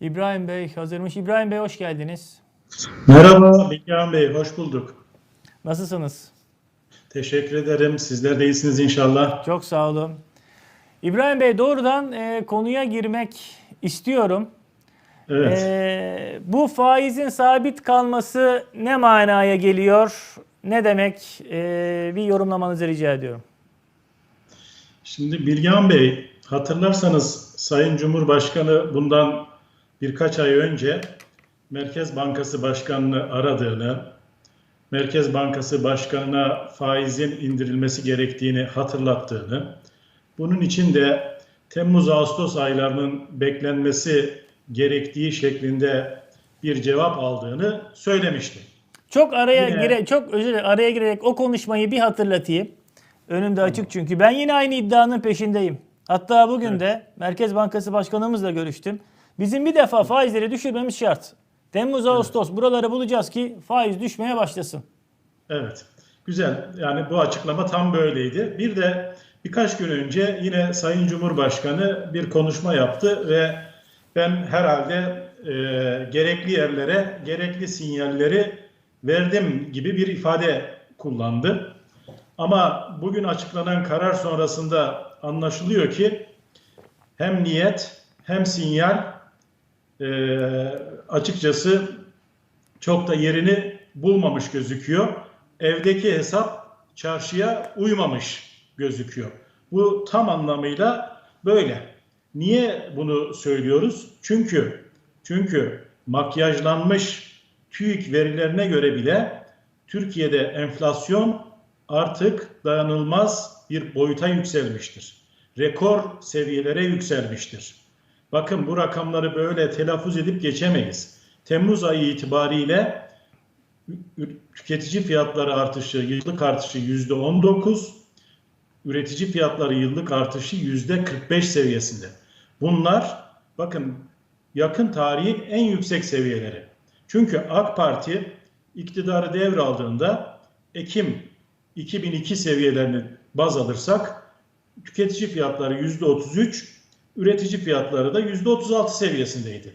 İbrahim Bey hazırmış. İbrahim Bey hoş geldiniz. Merhaba Bilgehan Bey, hoş bulduk. Nasılsınız? Teşekkür ederim. Sizler de iyisiniz inşallah. Çok sağ olun. İbrahim Bey doğrudan e, konuya girmek istiyorum. Evet. E, bu faizin sabit kalması ne manaya geliyor? Ne demek? E, bir yorumlamanızı rica ediyorum. Şimdi Bilgehan Bey, hatırlarsanız Sayın Cumhurbaşkanı bundan birkaç ay önce Merkez Bankası Başkanı'nı aradığını, Merkez Bankası Başkanı'na faizin indirilmesi gerektiğini hatırlattığını, bunun için de Temmuz-Ağustos aylarının beklenmesi gerektiği şeklinde bir cevap aldığını söylemişti. Çok araya Yine- gire çok özür dilerim araya girerek o konuşmayı bir hatırlatayım. Önümde açık çünkü. Ben yine aynı iddianın peşindeyim. Hatta bugün de Merkez Bankası Başkanımızla görüştüm. Bizim bir defa faizleri düşürmemiz şart. Temmuz Ağustos buraları bulacağız ki faiz düşmeye başlasın. Evet, güzel. Yani bu açıklama tam böyleydi. Bir de birkaç gün önce yine Sayın Cumhurbaşkanı bir konuşma yaptı ve ben herhalde e, gerekli yerlere gerekli sinyalleri verdim gibi bir ifade kullandı. Ama bugün açıklanan karar sonrasında anlaşılıyor ki hem niyet hem sinyal e, açıkçası çok da yerini bulmamış gözüküyor. Evdeki hesap çarşıya uymamış gözüküyor. Bu tam anlamıyla böyle. Niye bunu söylüyoruz? Çünkü çünkü makyajlanmış TÜİK verilerine göre bile Türkiye'de enflasyon artık dayanılmaz bir boyuta yükselmiştir. Rekor seviyelere yükselmiştir. Bakın bu rakamları böyle telaffuz edip geçemeyiz. Temmuz ayı itibariyle tüketici fiyatları artışı, yıllık artışı yüzde 19, üretici fiyatları yıllık artışı yüzde 45 seviyesinde. Bunlar bakın yakın tarihin en yüksek seviyeleri. Çünkü AK Parti iktidarı devraldığında Ekim 2002 seviyelerini baz alırsak tüketici fiyatları yüzde 33, üretici fiyatları da yüzde 36 seviyesindeydi.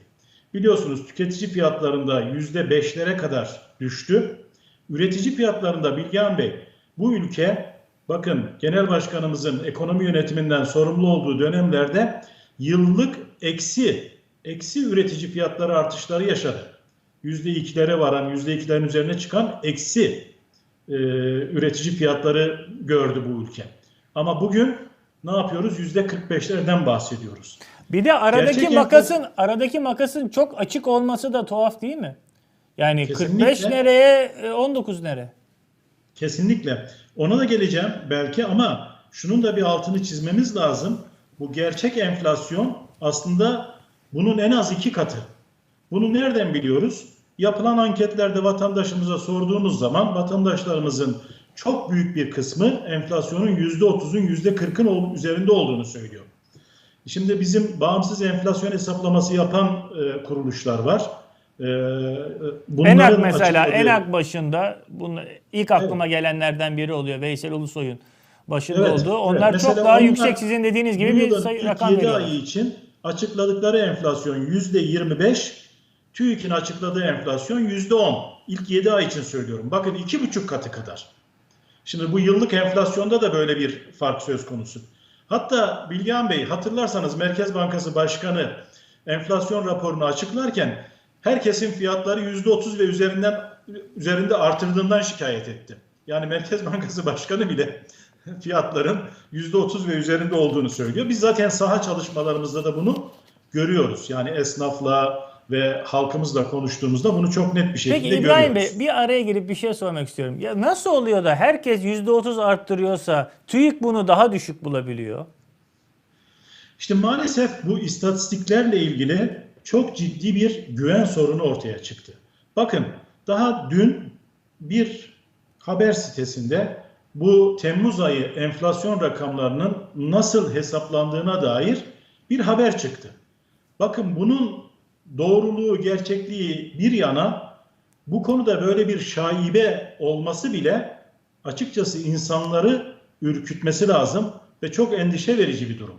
Biliyorsunuz tüketici fiyatlarında yüzde beşlere kadar düştü. Üretici fiyatlarında Bilgehan Bey bu ülke bakın genel başkanımızın ekonomi yönetiminden sorumlu olduğu dönemlerde yıllık eksi eksi üretici fiyatları artışları yaşadı. Yüzde ikilere varan, yüzde ikilerin üzerine çıkan eksi e, üretici fiyatları gördü bu ülke. Ama bugün ne yapıyoruz? Yüzde 45'lerden bahsediyoruz. Bir de aradaki Gerçek makasın aradaki makasın çok açık olması da tuhaf değil mi? Yani Kesinlikle. 45 nereye, e, 19 nere? Kesinlikle. Ona da geleceğim belki ama şunun da bir altını çizmemiz lazım. Bu gerçek enflasyon aslında bunun en az iki katı. Bunu nereden biliyoruz? Yapılan anketlerde vatandaşımıza sorduğunuz zaman vatandaşlarımızın çok büyük bir kısmı enflasyonun %30'un %40'ın ol- üzerinde olduğunu söylüyor. Şimdi bizim bağımsız enflasyon hesaplaması yapan e, kuruluşlar var. E, bunların Enak mesela Enak başında bunu ilk aklıma gelenlerden biri oluyor Veysel Ulusoy'un başında Evet, olduğu. evet. Onlar Mesela çok daha onlar yüksek sizin dediğiniz gibi bir sayı, ilk rakam 7 veriyorlar. ayı için açıkladıkları enflasyon yüzde 25, TÜİK'in açıkladığı enflasyon yüzde 10. İlk 7 ay için söylüyorum. Bakın iki buçuk katı kadar. Şimdi bu yıllık enflasyonda da böyle bir fark söz konusu. Hatta Bilgehan Bey hatırlarsanız Merkez Bankası Başkanı enflasyon raporunu açıklarken herkesin fiyatları yüzde 30 ve üzerinden üzerinde artırdığından şikayet etti. Yani Merkez Bankası Başkanı bile fiyatların yüzde 30 ve üzerinde olduğunu söylüyor. Biz zaten saha çalışmalarımızda da bunu görüyoruz. Yani esnafla ve halkımızla konuştuğumuzda bunu çok net bir şekilde Peki İbrahim görüyoruz. Bey bir araya girip bir şey sormak istiyorum. Ya nasıl oluyor da herkes %30 arttırıyorsa TÜİK bunu daha düşük bulabiliyor? İşte maalesef bu istatistiklerle ilgili çok ciddi bir güven sorunu ortaya çıktı. Bakın daha dün bir haber sitesinde bu Temmuz ayı enflasyon rakamlarının nasıl hesaplandığına dair bir haber çıktı. Bakın bunun doğruluğu, gerçekliği bir yana bu konuda böyle bir şaibe olması bile açıkçası insanları ürkütmesi lazım ve çok endişe verici bir durum.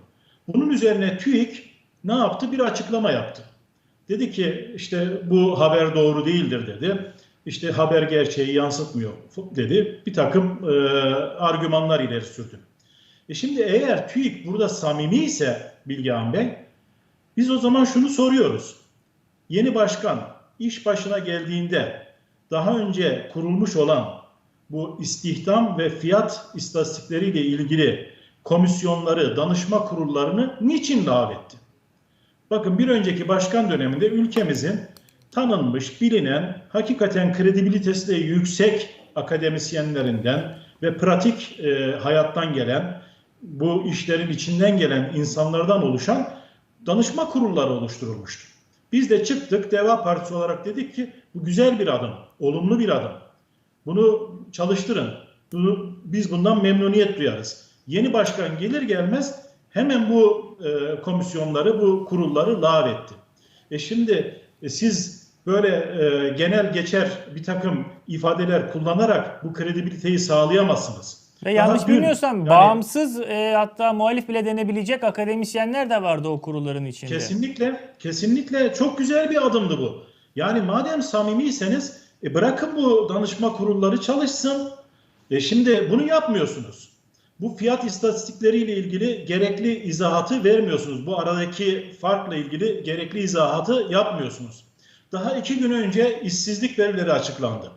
Bunun üzerine TÜİK ne yaptı? Bir açıklama yaptı. Dedi ki işte bu haber doğru değildir dedi. İşte haber gerçeği yansıtmıyor dedi. Bir takım e, argümanlar ileri sürdü. E şimdi eğer TÜİK burada samimi ise Bilgehan Bey, biz o zaman şunu soruyoruz. Yeni başkan iş başına geldiğinde daha önce kurulmuş olan bu istihdam ve fiyat istatistikleriyle ilgili komisyonları, danışma kurullarını niçin davetti? Bakın bir önceki başkan döneminde ülkemizin tanınmış, bilinen, hakikaten kredibilitesi de yüksek akademisyenlerinden ve pratik e, hayattan gelen, bu işlerin içinden gelen insanlardan oluşan danışma kurulları oluşturulmuştu. Biz de çıktık Deva Partisi olarak dedik ki bu güzel bir adım, olumlu bir adım. Bunu çalıştırın. Bunu, biz bundan memnuniyet duyarız. Yeni başkan gelir gelmez hemen bu e, komisyonları, bu kurulları lağvetti. E şimdi e, siz böyle e, genel geçer bir takım ifadeler kullanarak bu kredibiliteyi sağlayamazsınız. Ve yanlış dün, bilmiyorsam yani bağımsız e, hatta muhalif bile denebilecek akademisyenler de vardı o kurulların içinde. Kesinlikle, kesinlikle çok güzel bir adımdı bu. Yani madem samimiyseniz e, bırakın bu danışma kurulları çalışsın. E, şimdi bunu yapmıyorsunuz. Bu fiyat istatistikleriyle ilgili gerekli izahatı vermiyorsunuz. Bu aradaki farkla ilgili gerekli izahatı yapmıyorsunuz. Daha iki gün önce işsizlik verileri açıklandı.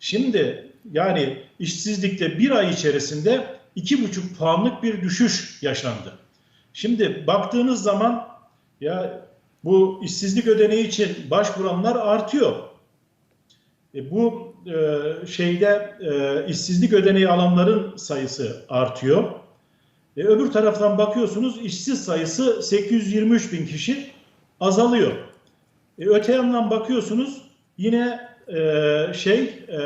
Şimdi yani işsizlikte bir ay içerisinde iki buçuk puanlık bir düşüş yaşandı. Şimdi baktığınız zaman ya bu işsizlik ödeneği için başvuranlar artıyor. E, bu e, şeyde e, işsizlik ödeneği alanların sayısı artıyor. E, öbür taraftan bakıyorsunuz işsiz sayısı 823 bin kişi azalıyor. E, öte yandan bakıyorsunuz yine e, şey e,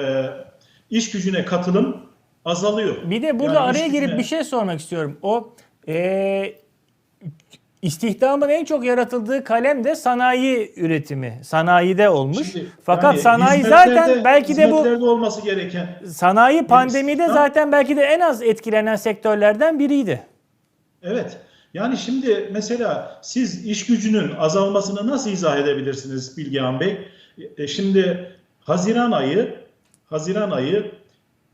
iş gücüne katılım azalıyor. Bir de burada Yani araya girip gücüne- bir şey sormak istiyorum. O e, istihdamın en çok yaratıldığı kalem de sanayi üretimi. Sanayide olmuş. Şimdi, Fakat yani sanayi zaten belki de bu olması gereken sanayi pandemide istihdam- zaten belki de en az etkilenen sektörlerden biriydi. Evet. Yani şimdi mesela siz iş gücünün azalmasını nasıl izah edebilirsiniz Bilgehan Bey? E, şimdi Haziran ayı Haziran ayı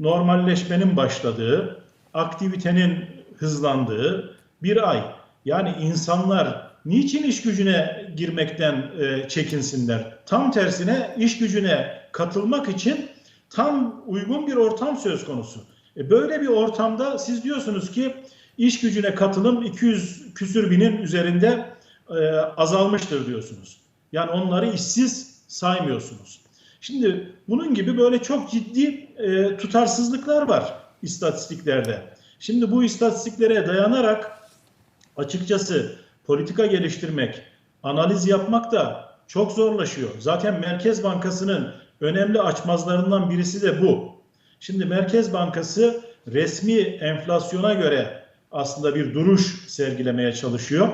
normalleşmenin başladığı, aktivitenin hızlandığı bir ay. Yani insanlar niçin iş gücüne girmekten e, çekinsinler? Tam tersine iş gücüne katılmak için tam uygun bir ortam söz konusu. E, böyle bir ortamda siz diyorsunuz ki iş gücüne katılım 200 küsür binin üzerinde e, azalmıştır diyorsunuz. Yani onları işsiz saymıyorsunuz. Şimdi bunun gibi böyle çok ciddi e, tutarsızlıklar var istatistiklerde. Şimdi bu istatistiklere dayanarak açıkçası politika geliştirmek, analiz yapmak da çok zorlaşıyor. Zaten Merkez Bankası'nın önemli açmazlarından birisi de bu. Şimdi Merkez Bankası resmi enflasyona göre aslında bir duruş sergilemeye çalışıyor.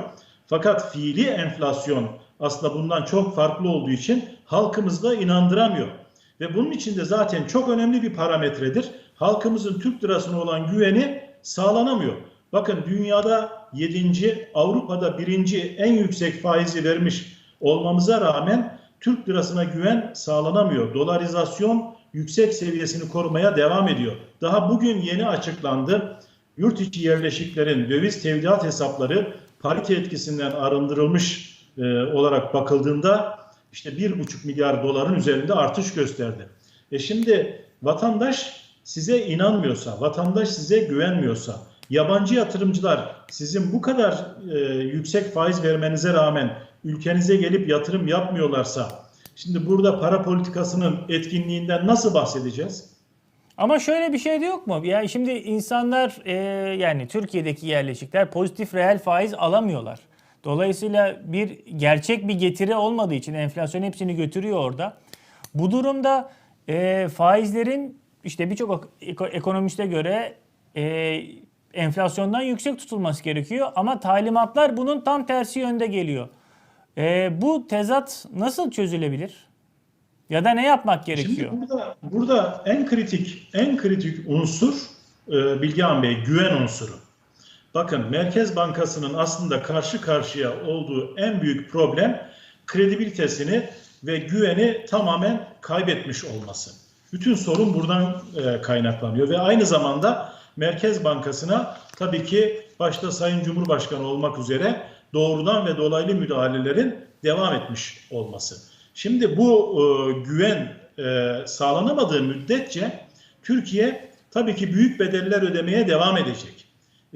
Fakat fiili enflasyon aslında bundan çok farklı olduğu için halkımız da inandıramıyor. Ve bunun için de zaten çok önemli bir parametredir. Halkımızın Türk lirasına olan güveni sağlanamıyor. Bakın dünyada 7. Avrupa'da 1. en yüksek faizi vermiş olmamıza rağmen Türk lirasına güven sağlanamıyor. Dolarizasyon yüksek seviyesini korumaya devam ediyor. Daha bugün yeni açıklandı. Yurt içi yerleşiklerin döviz tevdiat hesapları parite etkisinden arındırılmış e, olarak bakıldığında işte 1,5 milyar doların üzerinde artış gösterdi. E şimdi vatandaş size inanmıyorsa, vatandaş size güvenmiyorsa, yabancı yatırımcılar sizin bu kadar e, yüksek faiz vermenize rağmen ülkenize gelip yatırım yapmıyorlarsa, şimdi burada para politikasının etkinliğinden nasıl bahsedeceğiz? Ama şöyle bir şey de yok mu? Yani şimdi insanlar e, yani Türkiye'deki yerleşikler pozitif reel faiz alamıyorlar. Dolayısıyla bir gerçek bir getiri olmadığı için enflasyon hepsini götürüyor orada. Bu durumda e, faizlerin işte birçok eko- ekonomiste göre e, enflasyondan yüksek tutulması gerekiyor. Ama talimatlar bunun tam tersi yönde geliyor. E, bu tezat nasıl çözülebilir? Ya da ne yapmak gerekiyor? Şimdi burada, burada en kritik en kritik unsur e, Bilgehan Bey güven unsuru. Bakın Merkez Bankası'nın aslında karşı karşıya olduğu en büyük problem kredibilitesini ve güveni tamamen kaybetmiş olması. Bütün sorun buradan e, kaynaklanıyor ve aynı zamanda Merkez Bankası'na tabii ki başta Sayın Cumhurbaşkanı olmak üzere doğrudan ve dolaylı müdahalelerin devam etmiş olması. Şimdi bu e, güven e, sağlanamadığı müddetçe Türkiye tabii ki büyük bedeller ödemeye devam edecek.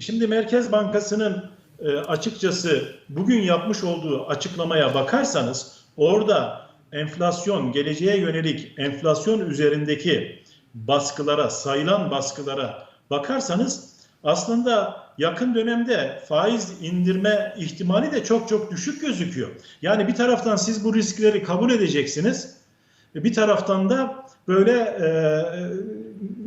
E Şimdi Merkez Bankası'nın e, açıkçası bugün yapmış olduğu açıklamaya bakarsanız orada enflasyon, geleceğe yönelik enflasyon üzerindeki baskılara, sayılan baskılara bakarsanız aslında yakın dönemde faiz indirme ihtimali de çok çok düşük gözüküyor. Yani bir taraftan siz bu riskleri kabul edeceksiniz. Bir taraftan da böyle e,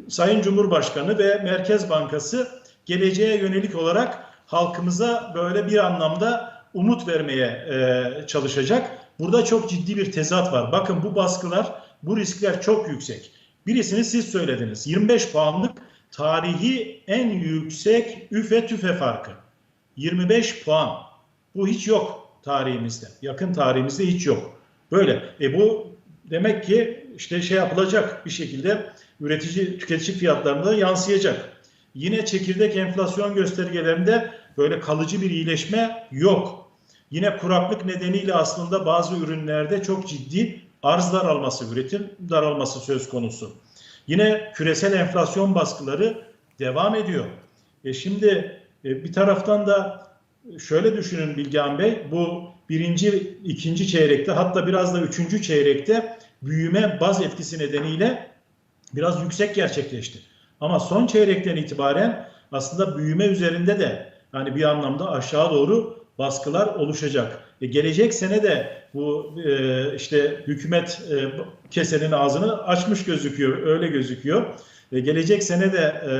Sayın Cumhurbaşkanı ve Merkez Bankası geleceğe yönelik olarak halkımıza böyle bir anlamda umut vermeye e, çalışacak. Burada çok ciddi bir tezat var. Bakın bu baskılar, bu riskler çok yüksek. Birisini siz söylediniz. 25 puanlık tarihi en yüksek üfe tüfe farkı. 25 puan. Bu hiç yok tarihimizde. Yakın tarihimizde hiç yok. Böyle. E bu demek ki işte şey yapılacak bir şekilde üretici tüketici fiyatlarına da yansıyacak. Yine çekirdek enflasyon göstergelerinde böyle kalıcı bir iyileşme yok. Yine kuraklık nedeniyle aslında bazı ürünlerde çok ciddi arz daralması, üretim daralması söz konusu. Yine küresel enflasyon baskıları devam ediyor. E şimdi e, bir taraftan da şöyle düşünün Bilgehan Bey, bu birinci, ikinci çeyrekte hatta biraz da üçüncü çeyrekte büyüme baz etkisi nedeniyle biraz yüksek gerçekleşti. Ama son çeyrekten itibaren aslında büyüme üzerinde de yani bir anlamda aşağı doğru baskılar oluşacak. E, gelecek sene de bu e, işte hükümet e, kesenin ağzını açmış gözüküyor, öyle gözüküyor. E, gelecek sene de e,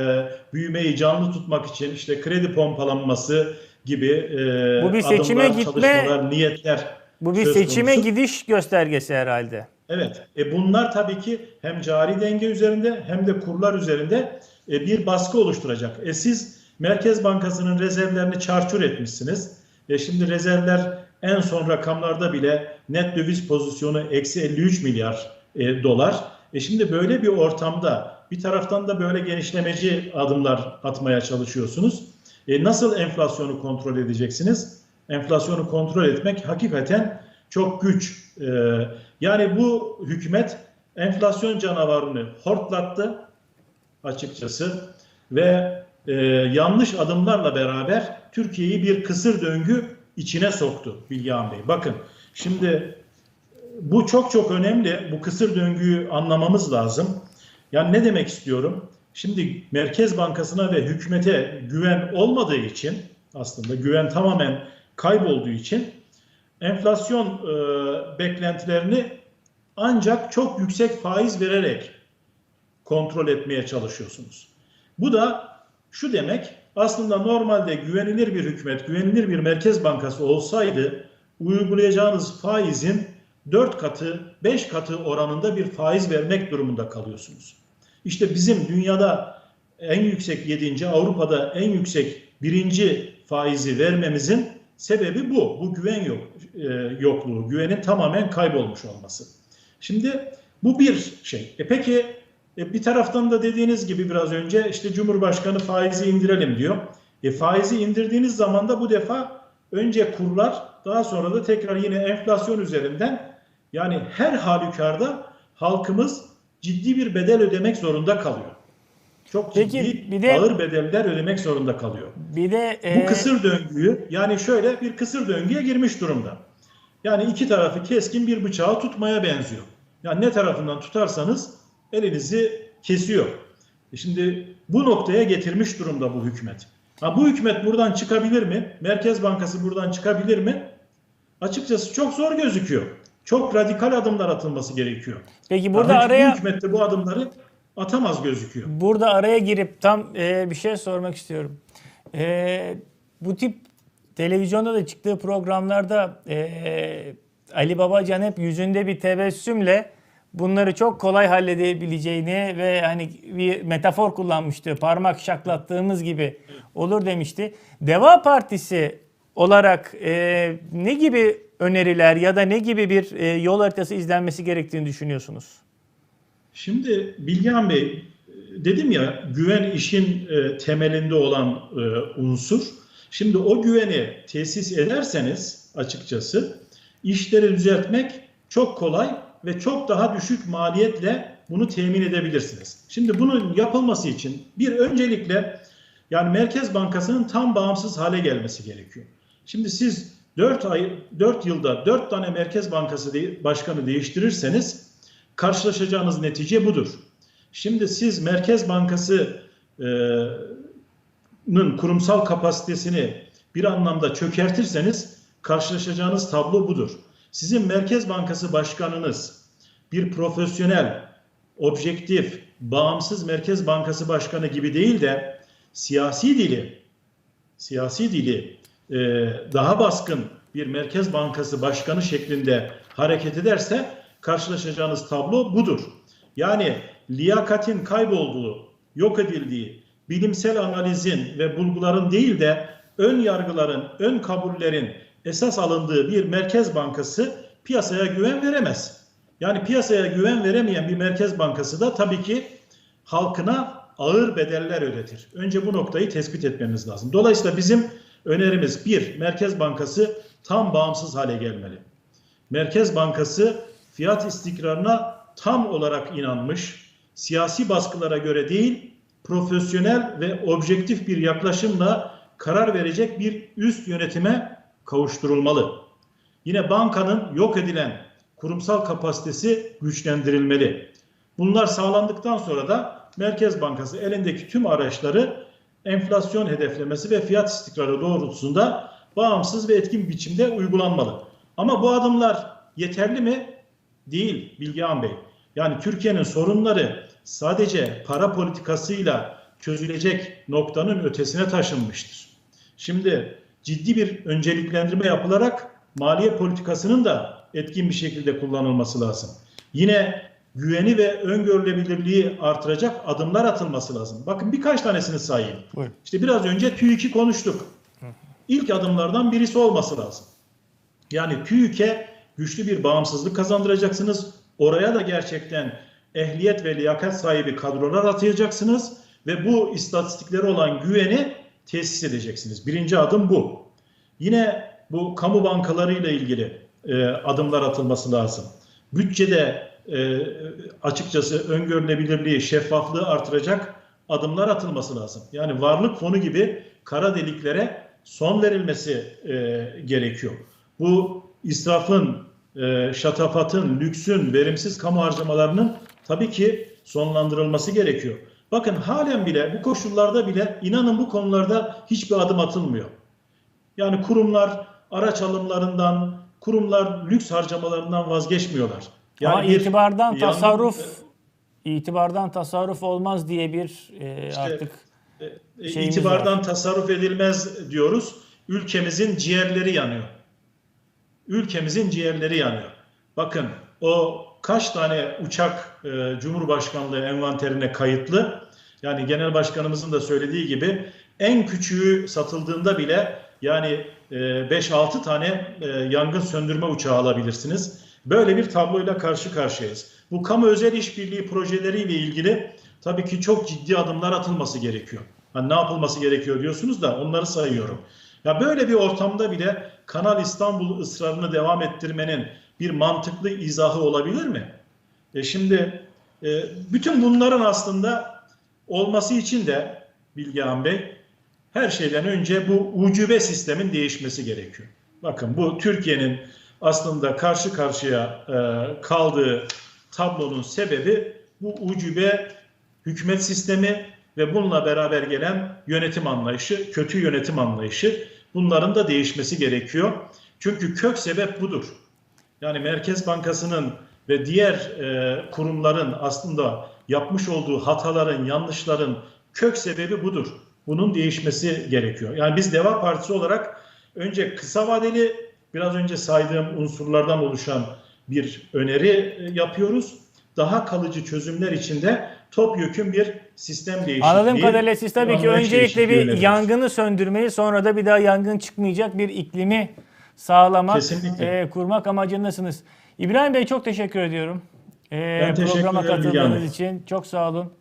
büyümeyi canlı tutmak için işte kredi pompalanması gibi e, Bu bir seçime adımlar, gitme- çalışmalar, niyetler Bu bir seçime konusu. gidiş göstergesi herhalde. Evet, e bunlar tabii ki hem cari denge üzerinde hem de kurlar üzerinde e, bir baskı oluşturacak. E siz Merkez Bankası'nın rezervlerini çarçur etmişsiniz. E şimdi rezervler en son rakamlarda bile net döviz pozisyonu eksi 53 milyar e, dolar. E şimdi böyle bir ortamda bir taraftan da böyle genişlemeci adımlar atmaya çalışıyorsunuz. E nasıl enflasyonu kontrol edeceksiniz? Enflasyonu kontrol etmek hakikaten çok güç. E, yani bu hükümet enflasyon canavarını hortlattı açıkçası ve e, yanlış adımlarla beraber Türkiye'yi bir kısır döngü içine soktu Bilgehan Bey. Bakın şimdi bu çok çok önemli. Bu kısır döngüyü anlamamız lazım. Yani ne demek istiyorum? Şimdi Merkez Bankası'na ve hükümete güven olmadığı için aslında güven tamamen kaybolduğu için enflasyon e, beklentilerini ancak çok yüksek faiz vererek kontrol etmeye çalışıyorsunuz. Bu da şu demek aslında normalde güvenilir bir hükümet, güvenilir bir merkez bankası olsaydı uygulayacağınız faizin 4 katı, 5 katı oranında bir faiz vermek durumunda kalıyorsunuz. İşte bizim dünyada en yüksek 7. Avrupa'da en yüksek birinci faizi vermemizin sebebi bu. Bu güven yok, e, yokluğu, güvenin tamamen kaybolmuş olması. Şimdi bu bir şey. E peki e, bir taraftan da dediğiniz gibi biraz önce işte Cumhurbaşkanı faizi indirelim diyor. E faizi indirdiğiniz zaman da bu defa önce kurlar daha sonra da tekrar yine enflasyon üzerinden yani her halükarda halkımız ciddi bir bedel ödemek zorunda kalıyor. Çok Peki, ciddi bir de- ağır bedeller ödemek zorunda kalıyor. Bir de Bu e, kısır döngüyü yani şöyle bir kısır döngüye girmiş durumda. Yani iki tarafı keskin bir bıçağı tutmaya benziyor. Yani ne tarafından tutarsanız elinizi kesiyor. E Şimdi bu noktaya getirmiş durumda bu hükümet. Ha, bu hükümet buradan çıkabilir mi? Merkez Bankası buradan çıkabilir mi? Açıkçası çok zor gözüküyor. Çok radikal adımlar atılması gerekiyor. peki burada Halbuki araya bu hükümet de bu adımları atamaz gözüküyor. Burada araya girip tam e, bir şey sormak istiyorum. E, bu tip televizyonda da çıktığı programlarda e, Ali Babacan hep yüzünde bir tebessümle bunları çok kolay halledebileceğini ve hani bir metafor kullanmıştı. Parmak şaklattığımız gibi olur demişti. Deva Partisi olarak e, ne gibi öneriler ya da ne gibi bir e, yol haritası izlenmesi gerektiğini düşünüyorsunuz? Şimdi Bilgehan Bey dedim ya güven işin e, temelinde olan e, unsur. Şimdi o güveni tesis ederseniz açıkçası işleri düzeltmek çok kolay ve çok daha düşük maliyetle bunu temin edebilirsiniz. Şimdi bunun yapılması için bir öncelikle yani Merkez Bankası'nın tam bağımsız hale gelmesi gerekiyor. Şimdi siz 4 ay 4 yılda 4 tane Merkez Bankası başkanı değiştirirseniz karşılaşacağınız netice budur. Şimdi siz Merkez Bankası'nın kurumsal kapasitesini bir anlamda çökertirseniz karşılaşacağınız tablo budur. Sizin Merkez Bankası başkanınız bir profesyonel, objektif, bağımsız Merkez Bankası başkanı gibi değil de siyasi dili, siyasi dili e, daha baskın bir Merkez Bankası başkanı şeklinde hareket ederse karşılaşacağınız tablo budur. Yani liyakatin kaybolduğu, yok edildiği, bilimsel analizin ve bulguların değil de ön yargıların, ön kabullerin esas alındığı bir Merkez Bankası piyasaya güven veremez. Yani piyasaya güven veremeyen bir Merkez Bankası da tabii ki halkına ağır bedeller ödetir. Önce bu noktayı tespit etmemiz lazım. Dolayısıyla bizim önerimiz bir, Merkez Bankası tam bağımsız hale gelmeli. Merkez Bankası fiyat istikrarına tam olarak inanmış, siyasi baskılara göre değil, profesyonel ve objektif bir yaklaşımla karar verecek bir üst yönetime kavuşturulmalı. Yine bankanın yok edilen kurumsal kapasitesi güçlendirilmeli. Bunlar sağlandıktan sonra da Merkez Bankası elindeki tüm araçları enflasyon hedeflemesi ve fiyat istikrarı doğrultusunda bağımsız ve etkin biçimde uygulanmalı. Ama bu adımlar yeterli mi? Değil Bilgehan Bey. Yani Türkiye'nin sorunları sadece para politikasıyla çözülecek noktanın ötesine taşınmıştır. Şimdi ciddi bir önceliklendirme yapılarak maliye politikasının da etkin bir şekilde kullanılması lazım. Yine güveni ve öngörülebilirliği artıracak adımlar atılması lazım. Bakın birkaç tanesini sayayım. Buyurun. İşte biraz önce TÜİK'i konuştuk. İlk adımlardan birisi olması lazım. Yani TÜİK'e güçlü bir bağımsızlık kazandıracaksınız. Oraya da gerçekten ehliyet ve liyakat sahibi kadrolar atayacaksınız ve bu istatistiklere olan güveni tesis edeceksiniz. Birinci adım bu. Yine bu kamu bankaları ile ilgili e, adımlar atılması lazım. Bütçede e, açıkçası öngörülebilirliği, şeffaflığı artıracak adımlar atılması lazım. Yani varlık fonu gibi kara deliklere son verilmesi e, gerekiyor. Bu israfın, e, şatafatın, lüksün, verimsiz kamu harcamalarının tabii ki sonlandırılması gerekiyor. Bakın halen bile bu koşullarda bile inanın bu konularda hiçbir adım atılmıyor. Yani kurumlar araç alımlarından, kurumlar lüks harcamalarından vazgeçmiyorlar. Yani Ama bir itibardan yan- tasarruf itibardan tasarruf olmaz diye bir e, İşte artık e, şeyimiz itibardan var. tasarruf edilmez diyoruz. Ülkemizin ciğerleri yanıyor. Ülkemizin ciğerleri yanıyor. Bakın o kaç tane uçak e, Cumhurbaşkanlığı envanterine kayıtlı. Yani Genel Başkanımızın da söylediği gibi en küçüğü satıldığında bile yani e, 5-6 tane e, yangın söndürme uçağı alabilirsiniz. Böyle bir tabloyla karşı karşıyayız. Bu kamu özel işbirliği projeleriyle ilgili tabii ki çok ciddi adımlar atılması gerekiyor. Hani ne yapılması gerekiyor diyorsunuz da onları sayıyorum. Ya böyle bir ortamda bile Kanal İstanbul ısrarını devam ettirmenin bir mantıklı izahı olabilir mi? E şimdi e, bütün bunların aslında olması için de Bilgehan Bey her şeyden önce bu ucube sistemin değişmesi gerekiyor. Bakın bu Türkiye'nin aslında karşı karşıya e, kaldığı tablonun sebebi bu ucube hükümet sistemi ve bununla beraber gelen yönetim anlayışı, kötü yönetim anlayışı bunların da değişmesi gerekiyor. Çünkü kök sebep budur. Yani Merkez Bankası'nın ve diğer e, kurumların aslında yapmış olduğu hataların, yanlışların kök sebebi budur. Bunun değişmesi gerekiyor. Yani biz Deva Partisi olarak önce kısa vadeli biraz önce saydığım unsurlardan oluşan bir öneri e, yapıyoruz daha kalıcı çözümler içinde topyekun bir sistem değişikliği. Anladığım kadarıyla siz tabii ki öncelikle bir yangını söndürmeyi sonra da bir daha yangın çıkmayacak bir iklimi sağlamak, Kesinlikle. e, kurmak amacındasınız. İbrahim Bey çok teşekkür ediyorum. E, Ben programa katıldığınız için çok sağ olun.